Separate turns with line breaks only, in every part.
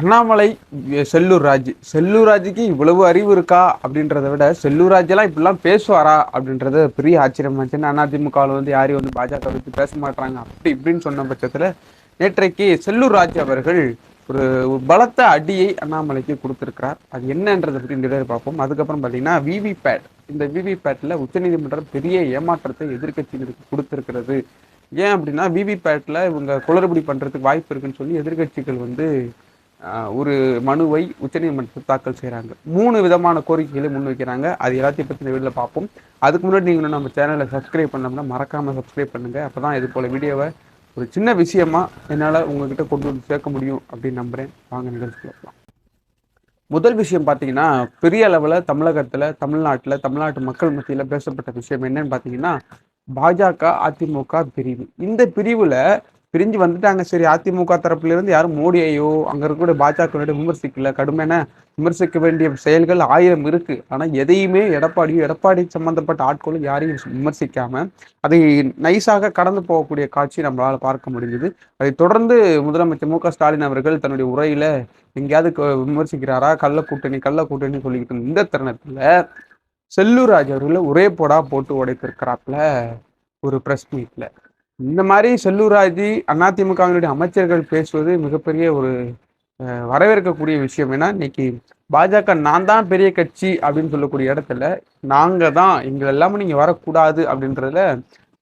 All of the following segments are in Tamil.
அண்ணாமலை செல்லூர் ராஜ் செல்லூர் ராஜுக்கு இவ்வளவு அறிவு இருக்கா? அப்படின்றத விட செல்லூர் ராஜெல்லாம் இப்படிலாம் பேசுவாரா? அப்படின்றத பெரிய ஆச்சரியமாச்சுன்னு அதிமுகவில் வந்து யாரையும் வந்து பாஜக பற்றி பேச மாட்டாங்க அப்படி இப்படின்னு சொன்ன பட்சத்தில் நேற்றைக்கு செல்லூர் ராஜ் அவர்கள் ஒரு பலத்த அடியை அண்ணாமலைக்கு கொடுத்துருக்கிறார். அது என்னன்றதை பற்றி இந்த பார்ப்போம். அதுக்கப்புறம் பார்த்தீங்கன்னா விவிபேட் இந்த விவிபேட்டில் உச்சநீதிமன்றம் பெரிய ஏமாற்றத்தை எதிர்கட்சிகளுக்கு கொடுத்துருக்கிறது. ஏன் அப்படின்னா விவிபேட்டில் இவங்க குளறுபடி பண்ணுறதுக்கு வாய்ப்பு இருக்குன்னு சொல்லி எதிர்கட்சிகள் வந்து ஒரு மனுவை உச்சநீதிமன்றத்தில் தாக்கல் செய்கிறாங்க மூணு விதமான கோரிக்கைகளை முன்வைக்கிறாங்க. அது எல்லாத்தையும் பற்றி இந்த வீடியோவில் பார்ப்போம். அதுக்கு முன்னாடி நீங்கள் நம்ம சேனலை சப்ஸ்கிரைப் பண்ணோம்னா மறக்காமல் சப்ஸ்கிரைப் பண்ணுங்கள் அப்போ தான் இது போல் வீடியோவை ஒரு சின்ன விஷயமா என்னால் உங்ககிட்ட கொண்டு வந்து சேர்க்க முடியும் அப்படின்னு நம்புகிறேன் வாங்க நிகழ்ச்சி முதல் விஷயம் பார்த்தீங்கன்னா பெரிய அளவில் தமிழகத்தில் தமிழ்நாட்டில் தமிழ்நாட்டு மக்கள் மத்தியில் பேசப்பட்ட விஷயம் என்னன்னு பார்த்தீங்கன்னா பாஜக அதிமுக பிரிவு. இந்த பிரிவில் பிரிஞ்சு வந்துட்டாங்க. சரி அதிமுக தரப்புல இருந்து யாரும் மோடியையோ அங்க இருக்கக்கூடிய பாஜக விமர்சிக்கல. கடுமையான விமர்சிக்க வேண்டிய செயல்கள் ஆயிரம் இருக்கு. ஆனா எதையுமே எடப்பாடியோ எடப்பாடி சம்பந்தப்பட்ட ஆட்களும் யாரையும் விமர்சிக்காம அதை நைஸாக கடந்து போகக்கூடிய காட்சி நம்மளால பார்க்க முடிஞ்சது. அதை தொடர்ந்து முதலமைச்சர் மு ஸ்டாலின் அவர்கள் தன்னுடைய உரையில எங்கேயாவது விமர்சிக்கிறாரா? கள்ள கூட்டணி கள்ள கூட்டணி சொல்லிக்கிட்டு இந்த தருணத்துல செல்லூர் ராஜ் அவர்களை ஒரே போடா போட்டு உடைத்திருக்கிறாப்புல ஒரு பிரஸ் மீட்ல இந்த மாதிரி செல்லூராஜி அதிமுகவினுடைய அமைச்சர்கள் பேசுவது மிகப்பெரிய ஒரு வரவேற்கக்கூடிய விஷயம். ஏன்னா இன்னைக்கு பாஜக நான் தான் பெரிய கட்சி அப்படின்னு சொல்லக்கூடிய இடத்துல நாங்கள் தான் எங்களை எல்லாமே நீங்கள் வரக்கூடாது அப்படின்றதுல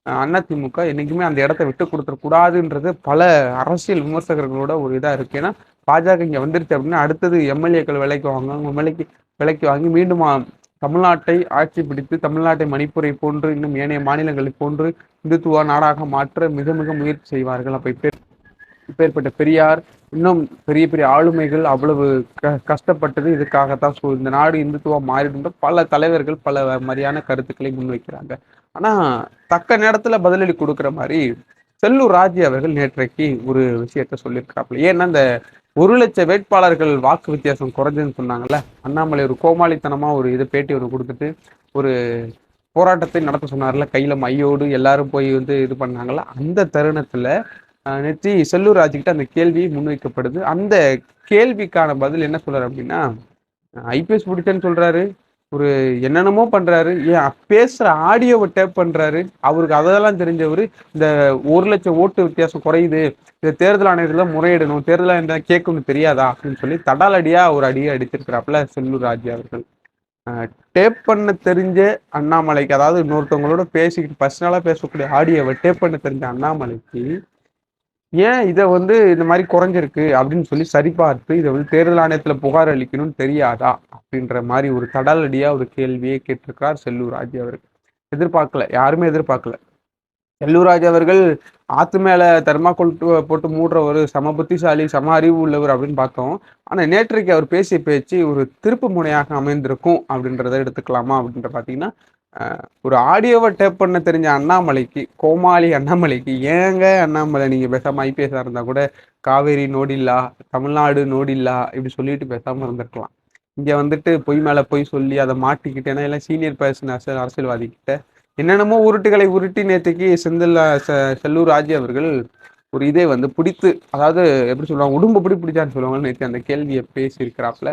அதிமுக என்றைக்குமே அந்த இடத்த விட்டு கொடுத்துடக்கூடாதுன்றது பல அரசியல் விமர்சகர்களோட ஒரு இதாக இருக்குது ஏன்னா பாஜக இங்கே வந்துருச்சு அப்படின்னா அடுத்தது எம்எல்ஏக்கள் விலைக்கு வாங்க எம்எல்ஏக்கு விலைக்கு வாங்கி மீண்டும் தமிழ்நாட்டை ஆட்சி பிடித்து தமிழ்நாட்டை மணிப்பூரை போன்று இன்னும் ஏனைய மாநிலங்களை போன்று இந்துத்துவ நாடாக மாற்ற மிக மிக முயற்சி செய்வார்கள். அப்ப இப்ப இப்பேற்பட்ட பெரியார் இன்னும் பெரிய பெரிய ஆளுமைகள் அவ்வளவு க கஷ்டப்பட்டது. இதுக்காகத்தான் ஸோ இந்த நாடு இந்துத்துவா மாறிடும் பல தலைவர்கள் பல மாதிரியான கருத்துக்களை முன்வைக்கிறாங்க. ஆனா தக்க நேரத்துல பதிலடி கொடுக்குற மாதிரி செல்லூர் ராஜி அவர்கள் நேற்றைக்கு ஒரு விஷயத்த சொல்லியிருக்கிறாப்புல. ஏன்னா இந்த ஒரு லட்சம் வேட்பாளர்கள் வாக்கு வித்தியாசம் குறைஞ்சதுன்னு சொன்னாங்கல்ல? அண்ணாமலை ஒரு கோமாளித்தனமாக ஒரு இது பேட்டி ஒன்று கொடுத்துட்டு ஒரு போராட்டத்தை நடத்த சொன்னார்ல கையில் மையோடு எல்லாரும் போய் வந்து இது பண்ணாங்கல்ல? அந்த தருணத்தில் நெற்றி செல்லூர் ராஜுக்கிட்ட அந்த கேள்வி முன்வைக்கப்படுது. அந்த கேள்விக்கான பதில் என்ன சொல்கிறார் அப்படின்னா ஐபிஎஸ் பிடிச்சேன்னு சொல்கிறாரு ஒரு என்னென்னமோ பண்ணுறாரு ஏன் பேசுகிற ஆடியோவை டேப் பண்ணுறாரு அவருக்கு அதெல்லாம் தெரிஞ்சவர் இந்த ஒரு லட்சம் ஓட்டு வித்தியாசம் குறையுது. இந்த தேர்தல் ஆணையத்தில் முறையிடணும். தேர்தல் ஆணையம் கேட்கணும் தெரியாதா? அப்படின்னு சொல்லி தடாலடியா ஒரு அடியை அடிச்சிருக்கிறாப்புல செல்லூர் ராஜி அவர்கள். டேப் பண்ண தெரிஞ்ச அண்ணாமலைக்கு அதாவது இன்னொருத்தவங்களோட பேசிக்கிட்டு பர்சனலாக பேசக்கூடிய ஆடியோவை டேப் பண்ண தெரிஞ்ச அண்ணாமலைக்கு ஏன் இதை வந்து இந்த மாதிரி குறைஞ்சிருக்கு அப்படின்னு சொல்லி சரிபார்த்து இதை வந்து தேர்தல் ஆணையத்தில் புகார் அளிக்கணும்னு தெரியாதா அப்படின்ற மாதிரி ஒரு தடாலடியா ஒரு கேள்வியை கேட்டிருக்கிறார் செல்லூர் ராஜ் அவர்கள். எதிர்பார்க்கல யாருமே எதிர்பார்க்கல. செல்லூராஜ் அவர்கள் ஆத்து மேலே தர்மாக்கோல் போட்டு மூடுற ஒரு சம புத்திசாலி சம அறிவு உள்ளவர் அப்படின்னு பார்த்தோம். ஆனால் நேற்றைக்கு அவர் பேசிய பேச்சு ஒரு திருப்பு முனையாக அமைந்திருக்கும் அப்படின்றத எடுத்துக்கலாமா அப்படின்ற பார்த்தீங்கன்னா ஒரு ஆடியோவை டேப் பண்ண தெரிஞ்ச அண்ணாமலைக்கு கோமாளி அண்ணாமலைக்கு ஏங்க அண்ணாமலை நீங்கள் பேசாமல் ஐபிஎஸ்ஸாக இருந்தால் கூட காவேரி நோடில்லா தமிழ்நாடு நோடில்லா இப்படி சொல்லிட்டு பேசாமல் இருந்திருக்கலாம். இங்கே வந்துட்டு பொய் மேலே பொய் சொல்லி அதை மாட்டிக்கிட்டு ஏன்னா எல்லாம் சீனியர் பர்சன் அரசியல் அரசியல்வாதி கிட்ட என்னென்னமோ உருட்டுகளை உருட்டி நேற்றுக்கு செந்தில் செல்லூர் ராஜி அவர்கள் ஒரு இதே வந்து பிடித்து அதாவது எப்படி சொல்லுவாங்க உடம்பு பிடி பிடிச்சான்னு சொல்லுவாங்க நேற்று அந்த கேள்வியை பேசியிருக்கிறாப்புல.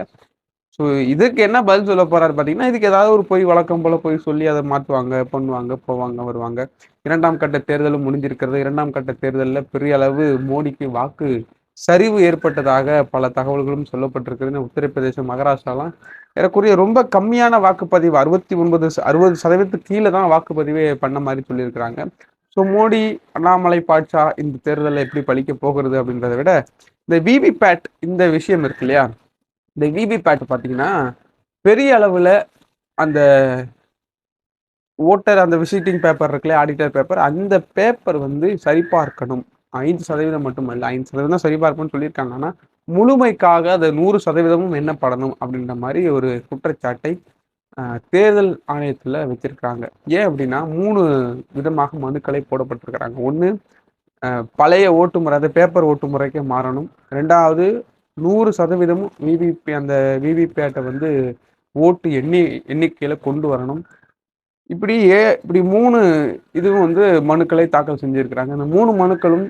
ஸோ இதுக்கு என்ன பதில் சொல்ல போறாரு பார்த்தீங்கன்னா இதுக்கு ஏதாவது ஒரு போய் வழக்கம் போல போய் சொல்லி அதை மாற்றுவாங்க பண்ணுவாங்க போவாங்க வருவாங்க. இரண்டாம் கட்ட தேர்தலும் முடிஞ்சிருக்கிறது. இரண்டாம் கட்ட தேர்தலில் பெரிய அளவு மோடிக்கு வாக்கு சரிவு ஏற்பட்டதாக பல தகவல்களும் சொல்லப்பட்டிருக்கிறது. உத்தரப்பிரதேசம் மகாராஷ்டிராலாம் ஏறக்குறைய ரொம்ப கம்மியான வாக்குப்பதிவு அறுபத்தி ஒன்பது அறுபது சதவீதத்துக்கு கீழே தான் வாக்குப்பதிவே பண்ண மாதிரி சொல்லியிருக்கிறாங்க. ஸோ மோடி அண்ணாமலை பாட்சா இந்த தேர்தலில் எப்படி பழிக்க போகிறது அப்படின்றத விட இந்த விவிபேட் இந்த விஷயம் இருக்கு இல்லையா? இந்த விவிபேட் பார்த்தீங்கன்னா பெரிய அளவில் அந்த ஓட்டர் அந்த விசிட்டிங் பேப்பர் இருக்குல்ல ஆடிட்டர் பேப்பர் அந்த பேப்பர் வந்து சரிபார்க்கணும். ஐந்து சதவீதம் மட்டுமல்ல ஐந்து சதவீதம் சரிபார்ப்புன்னு சொல்லியிருக்காங்க. ஆனால் முழுமைக்காக அதை நூறு சதவீதமும் என்ன படணும் அப்படின்ற மாதிரி ஒரு குற்றச்சாட்டை தேர்தல் ஆணையத்தில் வச்சிருக்காங்க ஏன் அப்படின்னா மூணு விதமாக மனுக்களை போடப்பட்டிருக்கிறாங்க. ஒன்று பழைய ஓட்டு முறை அந்த பேப்பர் ஓட்டு முறைக்கே மாறணும். ரெண்டாவது நூறு சதவீதமும் விவிபி அந்த விவிபேட்டை வந்து ஓட்டு எண்ணி எண்ணிக்கையில் கொண்டு வரணும். இப்படி ஏ இப்படி மூணு இதுவும் வந்து மனுக்களை தாக்கல் செஞ்சுருக்கிறாங்க. அந்த மூணு மனுக்களும்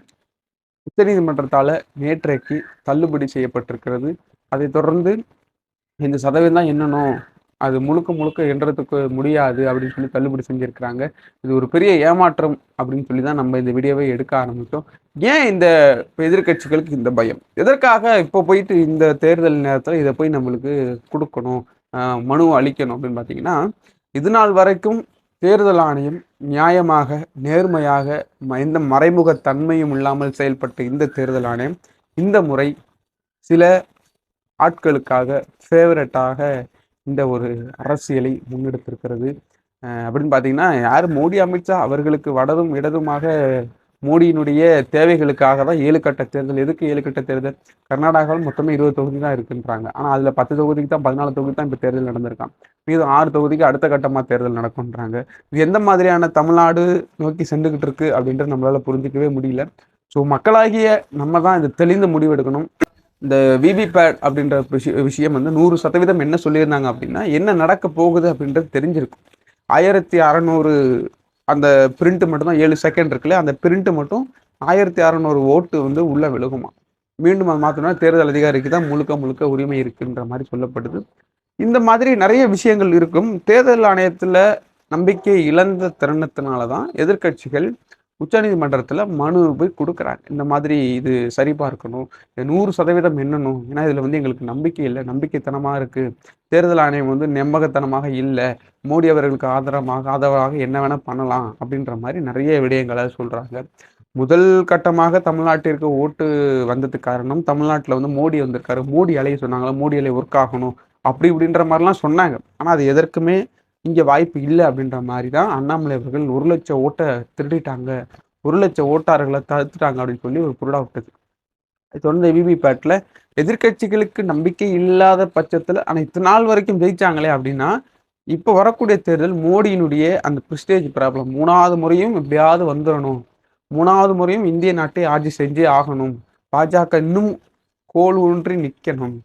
உச்சநீதிமன்றத்தால் நேற்றைக்கு தள்ளுபடி செய்யப்பட்டிருக்கிறது. அதை தொடர்ந்து இந்த சதவீதம் தான் என்னணும் அது முழுக்க முழுக்க என்றதுக்கு முடியாது அப்படின்னு சொல்லி தள்ளுபடி செஞ்சுருக்கிறாங்க. இது ஒரு பெரிய ஏமாற்றம் அப்படின்னு சொல்லி தான் நம்ம இந்த வீடியோவை எடுக்க ஆரம்பித்தோம். ஏன் இந்த எதிர்கட்சிகளுக்கு இந்த பயம்? எதற்காக இப்போ போயிட்டு இந்த தேர்தல் நேரத்தில் இதை போய் நம்மளுக்கு கொடுக்கணும் மனு அளிக்கணும் அப்படின்னு பார்த்தீங்கன்னா இது நாள் வரைக்கும் தேர்தல் ஆணையம் நியாயமாக நேர்மையாக எந்த மறைமுக தன்மையும் இல்லாமல் செயல்பட்ட இந்த தேர்தல் ஆணையம் இந்த முறை சில ஆட்களுக்காக ஃபேவரட்டாக இந்த ஒரு அரசியலை முன்னெடுத்திருக்கிறது. அப்படின்னு பார்த்தீங்கன்னா யார்? மோடி அமித்ஷா அவர்களுக்கு வடதும் இடதுமாக மோடியினுடைய தேவைகளுக்காக தான் ஏழு கட்ட தேர்தல். எதுக்கு ஏழு கட்ட தேர்தல்? கர்நாடகாவில் மொத்தமே இருபது தொகுதி தான் இருக்குன்றாங்க. ஆனால் அதில் பத்து தொகுதிக்கு தான் பதினாலு தொகுதி தான் இப்போ தேர்தல் நடந்திருக்கான் மீது ஆறு தொகுதிக்கு அடுத்த கட்டமாக தேர்தல் நடக்கும்ன்றாங்க. இது எந்த மாதிரியான தமிழ்நாடு நோக்கி சென்றுக்கிட்டு இருக்கு அப்படின்றது நம்மளால் புரிஞ்சிக்கவே முடியல. ஸோ மக்களாகிய நம்ம தான் இது தெளிந்து முடிவெடுக்கணும். இந்த விவிபேட் அப்படின்ற விஷயம் வந்து நூறு சதவீதம் என்ன சொல்லியிருந்தாங்க அப்படின்னா என்ன நடக்க போகுது அப்படின்றது தெரிஞ்சிருக்கும். ஆயிரத்தி அறநூறு அந்த பிரிண்ட் மட்டும்தான் ஏழு செகண்ட் இருக்குல்ல அந்த பிரிண்ட் மட்டும் ஆயிரத்தி அறநூறு ஓட்டு வந்து உள்ள விழுகுமா? மீண்டும் அது மாற்றணும்னா தேர்தல் அதிகாரிக்கு தான் முழுக்க முழுக்க உரிமை இருக்குன்ற மாதிரி சொல்லப்படுது. இந்த மாதிரி நிறைய விஷயங்கள் இருக்கும். தேர்தல் ஆணையத்தில் நம்பிக்கை இழந்த தருணத்தினால தான் எதிர்கட்சிகள் உச்சநீதிமன்றத்தில் மனு போய் கொடுக்குறாங்க. இந்த மாதிரி இது சரி பார்க்கணும். நூறு சதவீதம் என்னணும் ஏன்னா இதில் வந்து எங்களுக்கு நம்பிக்கை இல்லை. நம்பிக்கைத்தனமாக இருக்குது தேர்தல் ஆணையம் வந்து நம்பகத்தனமாக இல்லை. மோடி அவர்களுக்கு ஆதரமாக ஆதரவாக என்ன வேணால் பண்ணலாம் அப்படின்ற மாதிரி நிறைய விடயங்களை சொல்கிறாங்க முதல் கட்டமாக தமிழ்நாட்டிற்கு ஓட்டு வந்ததுக்கு காரணம் தமிழ்நாட்டில் வந்து மோடி வந்திருக்காரு. மோடி அலையை சொன்னாங்களா? மோடி அலை ஒர்க் ஆகணும். அப்படி இப்படின்ற மாதிரிலாம் சொன்னாங்க. ஆனால் அது எதற்குமே இங்கே வாய்ப்பு இல்லை அப்படின்ற மாதிரி தான் அண்ணாமலை அவர்கள் ஒரு லட்சம் ஓட்டை திருடிட்டாங்க. ஒரு லட்சம் ஓட்டாளர்களை தடுத்துட்டாங்க அப்படின்னு சொல்லி ஒரு பொருளாக விட்டது. தொடர்ந்து விவிபேட்டில் எதிர்கட்சிகளுக்கு நம்பிக்கை இல்லாத பட்சத்தில் ஆனால் இத்தனை நாள் வரைக்கும் ஜெயிச்சாங்களே அப்படின்னா இப்போ வரக்கூடிய தேர்தல் மோடியினுடைய அந்த ப்ரிஸ்டேஜ் ப்ராப்ளம் மூணாவது முறையும் எப்படியாவது வந்துடணும். மூணாவது முறையும் இந்திய நாட்டை ஆட்சி செஞ்சே ஆகணும். பாஜக இன்னும் கோல் ஊன்றி நிற்கணும்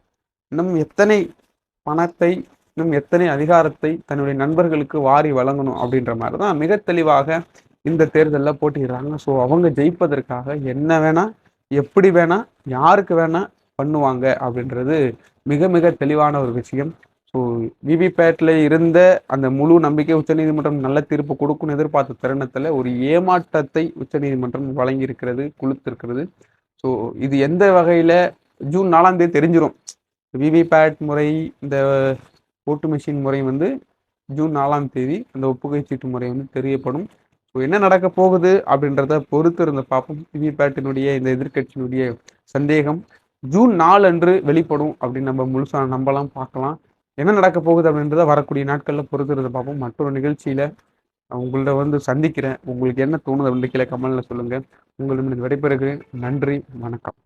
இன்னும் எத்தனை பணத்தை இன்னும் எத்தனை அதிகாரத்தை தன்னுடைய நண்பர்களுக்கு வாரி வழங்கணும் அப்படின்ற மாதிரி தான் மிக தெளிவாக இந்த தேர்தலில் போட்டிடுறாங்க ஸோ அவங்க ஜெயிப்பதற்காக என்ன வேணால் எப்படி வேணால் யாருக்கு வேணால் பண்ணுவாங்க அப்படின்றது மிக மிக தெளிவான ஒரு விஷயம். ஸோ விவிபேட்டில் இருந்த அந்த முழு நம்பிக்கை உச்சநீதிமன்றம் நல்ல தீர்ப்பு கொடுக்கும்னு எதிர்பார்த்த தருணத்தில் ஒரு ஏமாற்றத்தை உச்சநீதிமன்றம் வழங்கியிருக்கிறது குளுத்திருக்கிறது ஸோ இது எந்த வகையில் ஜூன் நாலாம் தேதி தெரிஞ்சிடும் விவிபேட் முறை இந்த ஓட்டு மிஷின் முறை வந்து ஜூன் நாலாம் தேதி அந்த ஒப்புகை சீட்டு முறை வந்து தெரியப்படும். ஸோ என்ன நடக்க போகுது அப்படின்றத பொறுத்து இருந்த பார்ப்போம். விவிபேட்டினுடைய இந்த எதிர்கட்சியினுடைய சந்தேகம் ஜூன் நாலு அன்று வெளிப்படும் அப்படின்னு நம்ம முழுசாக நம்பலாம் பார்க்கலாம். என்ன நடக்க போகுது அப்படின்றத வரக்கூடிய நாட்களில் பொறுத்து இருந்த பார்ப்போம். மற்றொரு நிகழ்ச்சியில் உங்கள்ட்ட வந்து சந்திக்கிறேன். உங்களுக்கு என்ன தோணுது அப்படின்னு கீழே கமலில் சொல்லுங்கள் உங்களிடம் விடைபெறுகிறேன். நன்றி வணக்கம்.